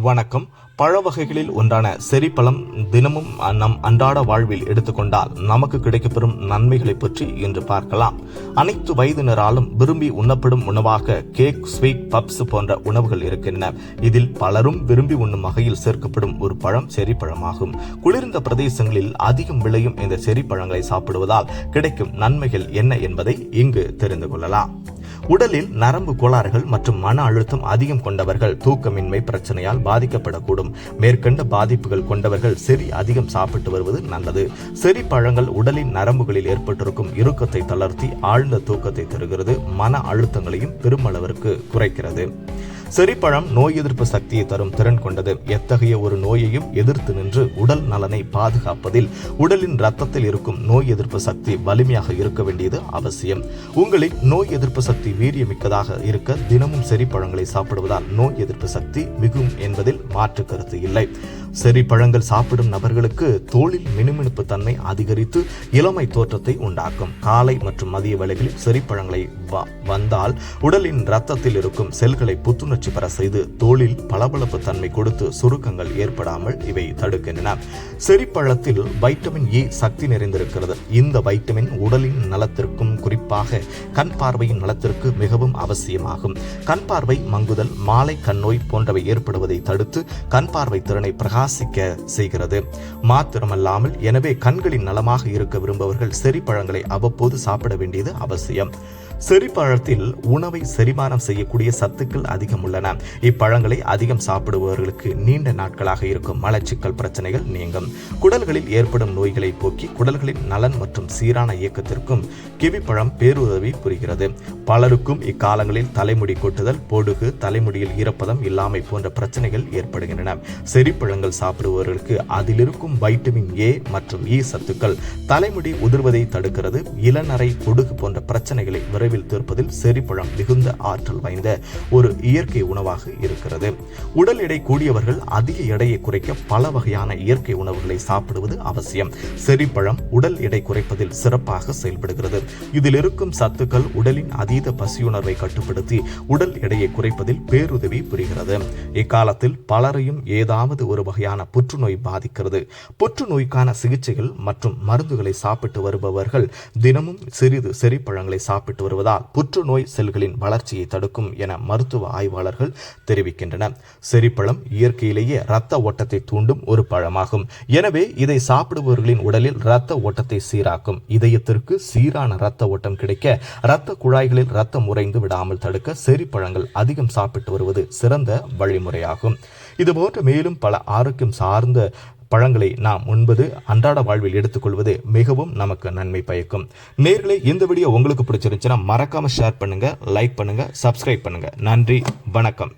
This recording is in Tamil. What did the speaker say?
வணக்கம். பழ வகைகளில் ஒன்றான செரிப்பழம் தினமும் நம் அன்றாட வாழ்வில் எடுத்துக்கொண்டால் நமக்கு கிடைக்கப்பெறும் நன்மைகளை பற்றி இன்று பார்க்கலாம். அனைத்து வயதினராலும் விரும்பி உண்ணப்படும் உணவாக கேக் ஸ்வீட் பப்ஸ் போன்ற உணவுகள் இருக்கின்றன. இதில் பலரும் விரும்பி உண்ணும் வகையில் சேர்க்கப்படும் ஒரு பழம் செரிப்பழமாகும். குளிர்ந்த பிரதேசங்களில் அதிகம் விளையும் இந்த செரிப்பழங்களை சாப்பிடுவதால் கிடைக்கும் நன்மைகள் என்ன என்பதை இங்கு தெரிந்து கொள்ளலாம். உடலில் நரம்பு கோளாறுகள் மற்றும் மன அழுத்தம் அதிகம் கொண்டவர்கள் தூக்கமின்மை பிரச்சனையால் பாதிக்கப்படக்கூடும். மேற்கண்ட பாதிப்புகள் கொண்டவர்கள் செரி அதிகம் சாப்பிட்டு வருவது நல்லது. செரி பழங்கள் உடலின் நரம்புகளில் ஏற்பட்டிருக்கும் இறுக்கத்தை தளர்த்தி ஆழ்ந்த தூக்கத்தை தருகிறது. மன அழுத்தங்களையும் பெருமளவிற்கு குறைக்கிறது. செரிப்பழம் நோய் எதிர்ப்பு சக்தியை தரும் திறன் கொண்டது. எத்தகைய ஒரு நோயையும் எதிர்த்து நின்று உடல் நலனை பாதுகாப்பதில் உடலின் ரத்தத்தில் இருக்கும் நோய் எதிர்ப்பு சக்தி வலிமையாக இருக்க வேண்டியது அவசியம். உங்களின் நோய் எதிர்ப்பு சக்தி வீரியமிக்கதாக இருக்க தினமும் செரிப்பழங்களை சாப்பிடுவதால் நோய் எதிர்ப்பு சக்தி மிகும் என்பதில் மாற்று கருத்து இல்லை. செரிப்பழங்கள் சாப்பிடும் நபர்களுக்கு தோளில் மினுமினுப்பு தன்மை அதிகரித்து இளமை தோற்றத்தை உண்டாக்கும். காலை மற்றும் மதிய வேளைகளில் செரிப்பழங்களை வந்தால் உடலின் ரத்தத்தில் இருக்கும் செல்களை புத்துணர்ச்சி பெற செய்து தோளில் பளபளப்பு தன்மை கொடுத்து சுருக்கங்கள் ஏற்படாமல் இவை தடுக்கின்றன. செரிப்பழத்தில் வைட்டமின் ஏ சக்தி நிறைந்திருக்கிறது. இந்த வைட்டமின் உடலின் நலத்திற்கும் குறிப்பாக கண் பார்வையின் நலத்திற்கு மிகவும் அவசியமாகும். கண் பார்வை மங்குதல் மாலை கண்ணோய் போன்றவை ஏற்படுவதை தடுத்து கண் பார்வை திறனை பிரகாசிக்க செய்கிறது. மாத்திரமல்லாமல் எனவே கண்களின் நலமாக இருக்க விரும்பவர்கள் செரிப்பழங்களை அவ்வப்போது சாப்பிட வேண்டியது அவசியம். செரிப்பழத்தில் உணவை செரிமானம் செய்யக்கூடிய சத்துக்கள் அதிகம் உள்ளன இப்பழங்களை அதிகம் சாப்பிடுபவர்களுக்கு நீண்ட நாட்களாக இருக்கும் மலச்சிக்கல் பிரச்சனைகள் நீங்கும். குடல்களில் ஏற்படும் நோய்களை போக்கி குடல்களின் நலன் மற்றும் சீரான இயக்கத்திற்கும் கிவிப்பழம் பேருதவி புரிகிறது. பலருக்கும் இக்காலங்களில் தலைமுடி கொட்டுதல் பொடுகு தலைமுடியில் ஈரப்பதம் இல்லாமை போன்ற பிரச்சனைகள் ஏற்படுகின்றன. செரிப்பழங்கள் சாப்பிடுபவர்களுக்கு அதிலிருக்கும் வைட்டமின் ஏ மற்றும் இ சத்துக்கள் தலைமுடி உதிர்வதை தடுக்கிறது இளநரை பொடுகு போன்ற பிரச்சனைகளை விரைவில் விரைவில் தீர்ப்பதில் செரிப்பழம் மிகுந்த ஆற்றல் வாய்ந்த ஒரு இயற்கை உணவாக இருக்கிறது. உடல் எடை கூடியவர்கள் அதிக எடையை குறைக்க பல வகையான இயற்கை உணவுகளை சாப்பிடுவது அவசியம். செரிப்பழம் உடல் எடை குறைப்பதில் சிறப்பாக செயல்படுகிறது. இதில் இருக்கும் சத்துக்கள் உடலின் அதீத பசியுணர்வை கட்டுப்படுத்தி உடல் எடையை குறைப்பதில் பேருதவி புரிகிறது. இக்காலத்தில் பலரையும் ஏதாவது ஒரு வகையான புற்றுநோய் பாதிக்கிறது. புற்றுநோய்க்கான சிகிச்சைகள் மற்றும் மருந்துகளை சாப்பிட்டு வருபவர்கள் தினமும் சிறிது செரிப்பழங்களை சாப்பிட்டு வருவதால் புற்றுநோய் செல்களின் வளர்ச்சியை தடுக்கும் என மருத்துவ ஆய்வாளர்கள் தெரிவிக்கின்றனர். செரிப்பழம் இயற்கையிலேயே இரத்த ஓட்டத்தை தூண்டும் ஒரு பழமாகும். எனவே இதை சாப்பிடுபவர்களின் உடலில் இரத்த ஓட்டத்தை சீராக்கும். இதயத்திற்கு சீரான இரத்த ஓட்டம் கிடைக்க இரத்த குழாய்களில் ரத்தம் உறைந்து விடாமல் தடுக்க செரிப்பழங்கள் அதிகம் சாப்பிட்டு வருவது சிறந்த வழிமுறையாகும். இதுபோன்ற மேலும் பல ஆரோக்கியம் சார்ந்த பழங்களை நாம் உண்பது அன்றாட வாழ்வில் எடுத்துக்கொள்வது மிகவும் நமக்கு நன்மை பயக்கும். நேர்களை இந்த வீடியோ உங்களுக்கு பிடிச்சிருந்துச்சுன்னா மறக்காமல் ஷேர் பண்ணுங்கள் லைக் பண்ணுங்கள் சப்ஸ்கிரைப் பண்ணுங்கள் நன்றி வணக்கம்.